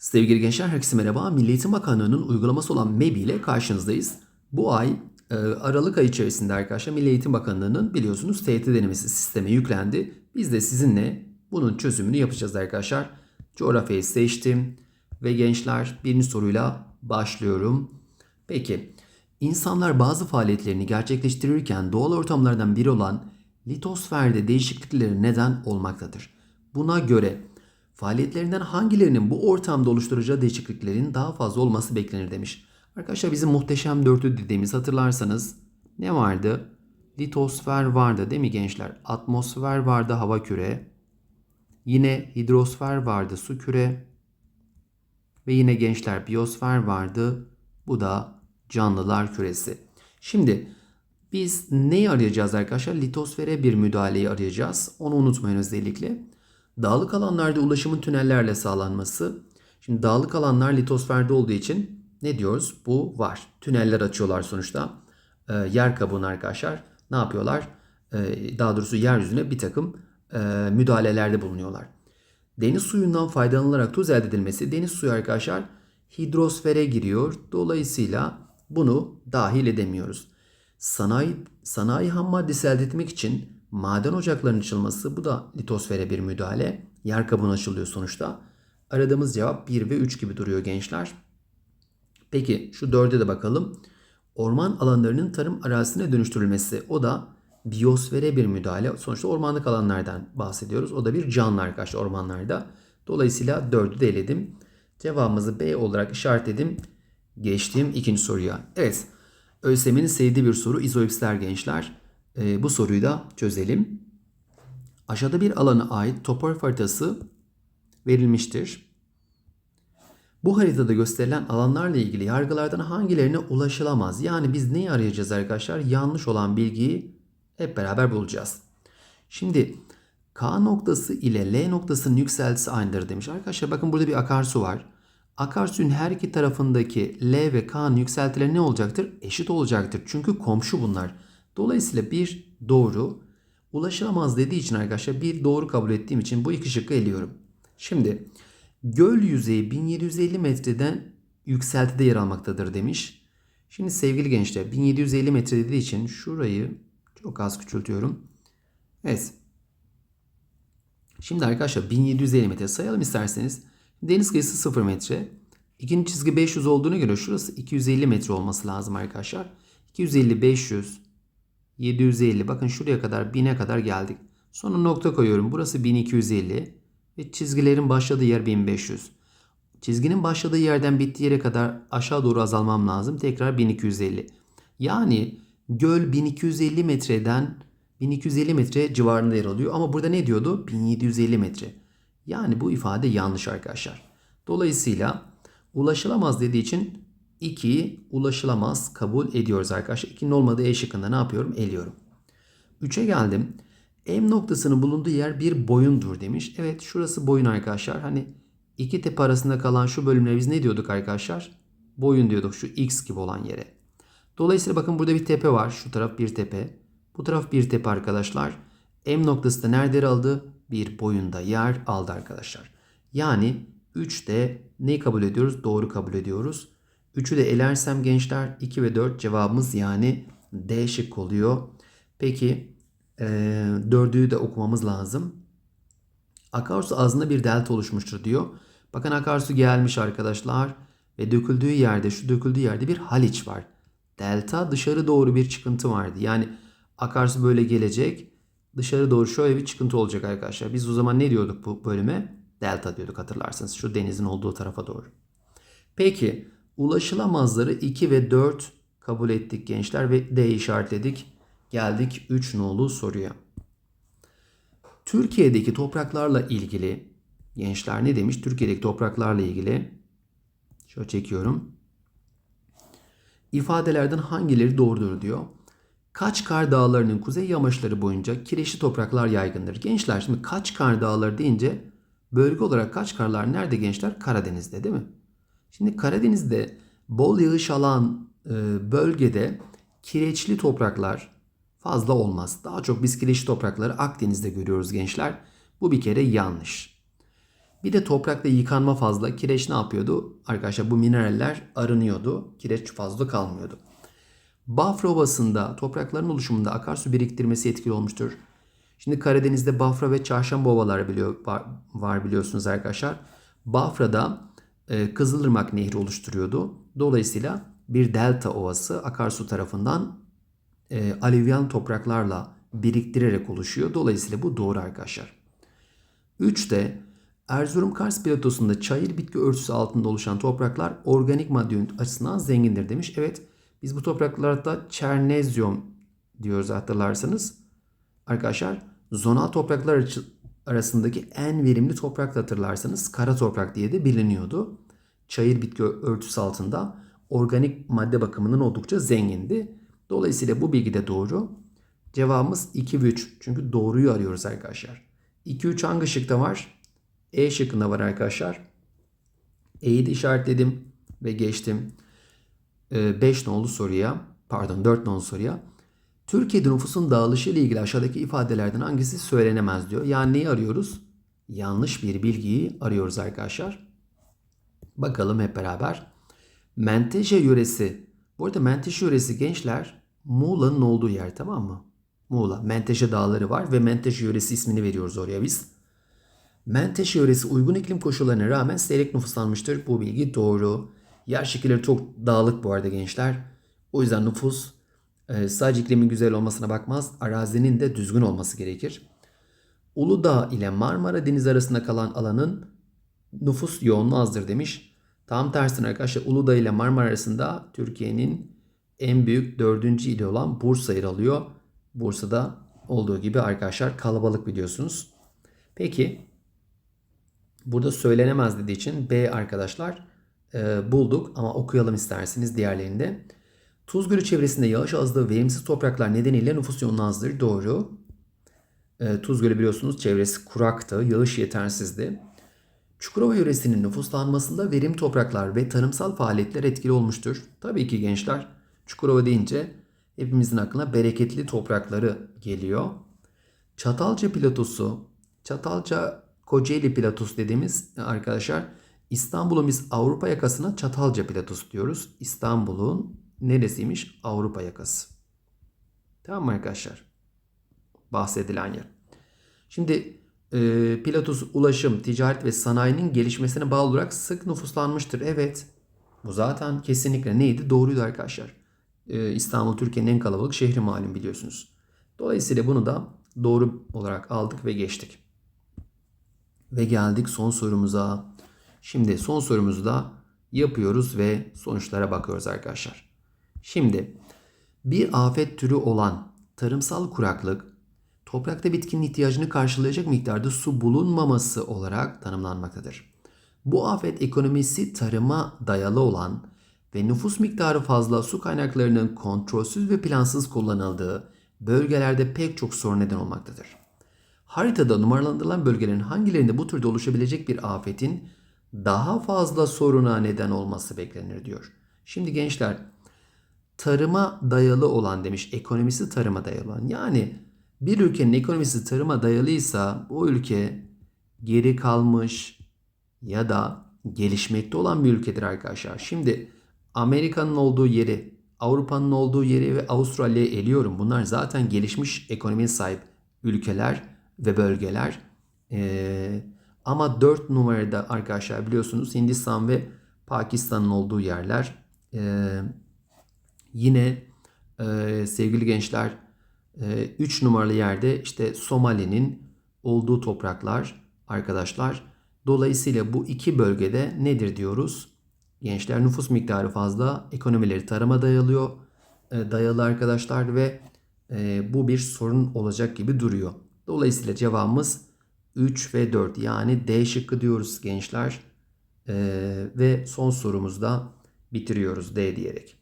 Sevgili gençler herkese merhaba. Milli Eğitim Bakanlığı'nın uygulaması olan MEBI ile karşınızdayız. Bu ay e, Aralık ayı içerisinde arkadaşlar Milli Eğitim Bakanlığı'nın biliyorsunuz TYT denemesi sisteme yüklendi. Biz de sizinle bunun çözümünü yapacağız arkadaşlar. Coğrafyayı seçtim ve gençler birinci soruyla başlıyorum. Peki insanlar bazı faaliyetlerini gerçekleştirirken doğal ortamlardan biri olan litosferde değişiklikleri neden olmaktadır? Buna göre faaliyetlerinden hangilerinin bu ortamda oluşturacağı değişikliklerin daha fazla olması beklenir demiş. Arkadaşlar bizim muhteşem dörtlü dediğimiz hatırlarsanız ne vardı? Litosfer vardı değil mi gençler? Atmosfer vardı hava küre. Yine hidrosfer vardı su küre. Ve yine gençler biyosfer vardı. Bu da canlılar küresi. Şimdi biz neyi arayacağız arkadaşlar? Litosfere bir müdahaleyi arayacağız. Onu unutmayın özellikle. Dağlık alanlarda ulaşımın tünellerle sağlanması. Şimdi dağlık alanlar litosferde olduğu için ne diyoruz? Bu var. Tüneller açıyorlar sonuçta. Ee, yer kabuğunu arkadaşlar ne yapıyorlar? Ee, daha doğrusu yeryüzüne bir takım e, müdahalelerde bulunuyorlar. Deniz suyundan faydalanılarak tuz elde edilmesi. Deniz suyu arkadaşlar hidrosfere giriyor. Dolayısıyla bunu dahil edemiyoruz. Sanayi, sanayi ham maddesi elde etmek için maden ocaklarının açılması bu da litosfere bir müdahale. Yer kabuğuna açılıyor sonuçta. Aradığımız cevap 1 ve 3 gibi duruyor gençler. Peki şu 4'e de bakalım. Orman alanlarının tarım arazisine dönüştürülmesi. O da biyosfere bir müdahale. Sonuçta ormanlık alanlardan bahsediyoruz. O da bir canlı arkadaşlar ormanlarda. Dolayısıyla 4'ü de eledim. Cevabımızı B olarak işaretledim. Geçtim ikinci soruya. Evet. ÖSYM'nin sevdiği bir soru izoipsler gençler. Ee, bu soruyu da çözelim. Aşağıda bir alana ait topografi haritası verilmiştir. Bu haritada gösterilen alanlarla ilgili yargılardan hangilerine ulaşılamaz? Yani biz neyi arayacağız arkadaşlar? Yanlış olan bilgiyi hep beraber bulacağız. Şimdi K noktası ile L noktasının yükseltisi aynıdır demiş. Arkadaşlar bakın burada bir akarsu var. Akarsuyun her iki tarafındaki L ve K'nın yükseltileri ne olacaktır? Eşit olacaktır. Çünkü komşu bunlar. Dolayısıyla bir doğru ulaşılamaz dediği için arkadaşlar bir doğru kabul ettiğim için bu iki şıkkı eliyorum. Şimdi göl yüzeyi 1750 metreden yükseltide yer almaktadır demiş. Şimdi sevgili gençler 1750 metre dediği için şurayı çok az küçültüyorum. Evet. Şimdi arkadaşlar 1750 metre sayalım isterseniz. Deniz kıyısı 0 metre. İkinci çizgi 500 olduğuna göre şurası 250 metre olması lazım arkadaşlar. 250, 500, 750. Bakın şuraya kadar 1000'e kadar geldik. Sonra nokta koyuyorum. Burası 1250 ve çizgilerin başladığı yer 1500. Çizginin başladığı yerden bittiği yere kadar aşağı doğru azalmam lazım. Tekrar 1250. Yani göl 1250 metreden 1250 metre civarında yer alıyor. Ama burada ne diyordu? 1750 metre. Yani bu ifade yanlış arkadaşlar. Dolayısıyla ulaşılamaz dediği için 2'yi ulaşılamaz kabul ediyoruz arkadaşlar. 2'nin olmadığı E şıkkında ne yapıyorum? Eliyorum. 3'e geldim. M noktasının bulunduğu yer bir boyundur demiş. Evet şurası boyun arkadaşlar. Hani iki tepe arasında kalan şu bölümlere biz ne diyorduk arkadaşlar? Boyun diyorduk şu X gibi olan yere. Dolayısıyla bakın burada bir tepe var. Şu taraf bir tepe. Bu taraf bir tepe arkadaşlar. M noktası da nerede yer aldı? Bir boyunda yer aldı arkadaşlar. Yani 3'te neyi kabul ediyoruz? Doğru kabul ediyoruz. 3'ü de elersem gençler 2 ve 4 cevabımız yani D şık oluyor. Peki e, 4'ü de okumamız lazım. Akarsu ağzında bir delta oluşmuştur diyor. Bakın akarsu gelmiş arkadaşlar ve döküldüğü yerde şu döküldüğü yerde bir haliç var. Delta dışarı doğru bir çıkıntı vardı. Yani akarsu böyle gelecek. Dışarı doğru şöyle bir çıkıntı olacak arkadaşlar. Biz o zaman ne diyorduk bu bölüme? Delta diyorduk hatırlarsanız. Şu denizin olduğu tarafa doğru. Peki ulaşılamazları 2 ve 4 kabul ettik gençler ve D işaretledik. Geldik 3 nolu soruya. Türkiye'deki topraklarla ilgili gençler ne demiş? Türkiye'deki topraklarla ilgili şöyle çekiyorum. İfadelerden hangileri doğrudur diyor. Kaçkar Dağları'nın kuzey yamaçları boyunca kireçli topraklar yaygındır. Gençler şimdi Kaçkar Dağları deyince bölge olarak Kaçkarlar nerede gençler? Karadeniz'de değil mi? Şimdi Karadeniz'de bol yağış alan e, bölgede kireçli topraklar fazla olmaz. Daha çok biz kireçli toprakları Akdeniz'de görüyoruz gençler. Bu bir kere yanlış. Bir de toprakta yıkanma fazla. Kireç ne yapıyordu? Arkadaşlar bu mineraller arınıyordu. Kireç fazla kalmıyordu. Bafra Ovası'nda toprakların oluşumunda akarsu biriktirmesi etkili olmuştur. Şimdi Karadeniz'de Bafra ve Çarşamba ovaları biliyor, var, var biliyorsunuz arkadaşlar. Bafra'da e, Kızılırmak Nehri oluşturuyordu. Dolayısıyla bir delta ovası akarsu tarafından e, alüvyal topraklarla biriktirerek oluşuyor. Dolayısıyla bu doğru arkadaşlar. 3'te Erzurum Kars platosunda çayır bitki örtüsü altında oluşan topraklar organik madde açısından zengindir demiş. Evet biz bu topraklarda çernezyum diyoruz hatırlarsanız. Arkadaşlar zonal topraklar arasındaki en verimli toprak hatırlarsanız kara toprak diye de biliniyordu. Çayır bitki örtüsü altında organik madde bakımından oldukça zengindi. Dolayısıyla bu bilgi de doğru. Cevabımız 2 ve 3. Çünkü doğruyu arıyoruz arkadaşlar. 2 3 hangi şıkta var? E şıkkında var arkadaşlar. E'yi de işaretledim ve geçtim. 5 nolu soruya, pardon 4 nolu soruya. Türkiye'de nüfusun dağılışı ile ilgili aşağıdaki ifadelerden hangisi söylenemez diyor. Yani neyi arıyoruz? Yanlış bir bilgiyi arıyoruz arkadaşlar. Bakalım hep beraber. Menteşe yöresi. Bu arada Menteşe yöresi gençler Muğla'nın olduğu yer tamam mı? Muğla. Menteşe dağları var ve Menteşe yöresi ismini veriyoruz oraya biz. Menteşe yöresi uygun iklim koşullarına rağmen seyrek nüfuslanmıştır. Bu bilgi doğru. Yer şekilleri çok dağlık bu arada gençler. O yüzden nüfus e, sadece iklimin güzel olmasına bakmaz. Arazinin de düzgün olması gerekir. Uludağ ile Marmara Denizi arasında kalan alanın nüfus yoğunluğu azdır demiş. Tam tersine arkadaşlar Uludağ ile Marmara arasında Türkiye'nin en büyük dördüncü ili olan Bursa yer alıyor. Bursa'da olduğu gibi arkadaşlar kalabalık biliyorsunuz. Peki burada söylenemez dediği için B arkadaşlar e, bulduk ama okuyalım isterseniz diğerlerinde. Tuz Gölü çevresinde yağış azlığı verimsiz topraklar nedeniyle nüfus yoğunluğu. Doğru. E, Tuz Gölü biliyorsunuz çevresi kuraktı, yağış yetersizdi. Çukurova yöresinin nüfuslanmasında verim topraklar ve tarımsal faaliyetler etkili olmuştur. Tabii ki gençler Çukurova deyince hepimizin aklına bereketli toprakları geliyor. Çatalca platosu, Çatalca Kocaeli platosu dediğimiz arkadaşlar İstanbul'un biz Avrupa yakasına Çatalca platosu diyoruz. İstanbul'un neresiymiş? Avrupa yakası. Tamam mı arkadaşlar? Bahsedilen yer. Şimdi e, Pilatus ulaşım, ticaret ve sanayinin gelişmesine bağlı olarak sık nüfuslanmıştır. Evet. Bu zaten kesinlikle neydi? Doğruydu arkadaşlar. E, İstanbul Türkiye'nin en kalabalık şehri malum biliyorsunuz. Dolayısıyla bunu da doğru olarak aldık ve geçtik. Ve geldik son sorumuza. Şimdi son sorumuzu da yapıyoruz ve sonuçlara bakıyoruz arkadaşlar. Şimdi bir afet türü olan tarımsal kuraklık toprakta bitkinin ihtiyacını karşılayacak miktarda su bulunmaması olarak tanımlanmaktadır. Bu afet ekonomisi tarıma dayalı olan ve nüfus miktarı fazla su kaynaklarının kontrolsüz ve plansız kullanıldığı bölgelerde pek çok sorun neden olmaktadır. Haritada numaralandırılan bölgelerin hangilerinde bu türde oluşabilecek bir afetin daha fazla soruna neden olması beklenir diyor. Şimdi gençler tarıma dayalı olan demiş. Ekonomisi tarıma dayalı olan. Yani bir ülkenin ekonomisi tarıma dayalıysa o ülke geri kalmış ya da gelişmekte olan bir ülkedir arkadaşlar. Şimdi Amerika'nın olduğu yeri, Avrupa'nın olduğu yeri ve Avustralya'yı eliyorum. Bunlar zaten gelişmiş ekonomiye sahip ülkeler ve bölgeler. Ee, ama 4 numarada arkadaşlar biliyorsunuz Hindistan ve Pakistan'ın olduğu yerler. Ee, yine e, sevgili gençler 3 numaralı yerde işte Somali'nin olduğu topraklar arkadaşlar. Dolayısıyla bu iki bölgede nedir diyoruz? Gençler nüfus miktarı fazla, ekonomileri tarıma dayalıyor, e, dayalı arkadaşlar ve e, bu bir sorun olacak gibi duruyor. Dolayısıyla cevabımız 3 ve 4 yani D şıkkı diyoruz gençler. E, ve son sorumuzda bitiriyoruz D diyerek.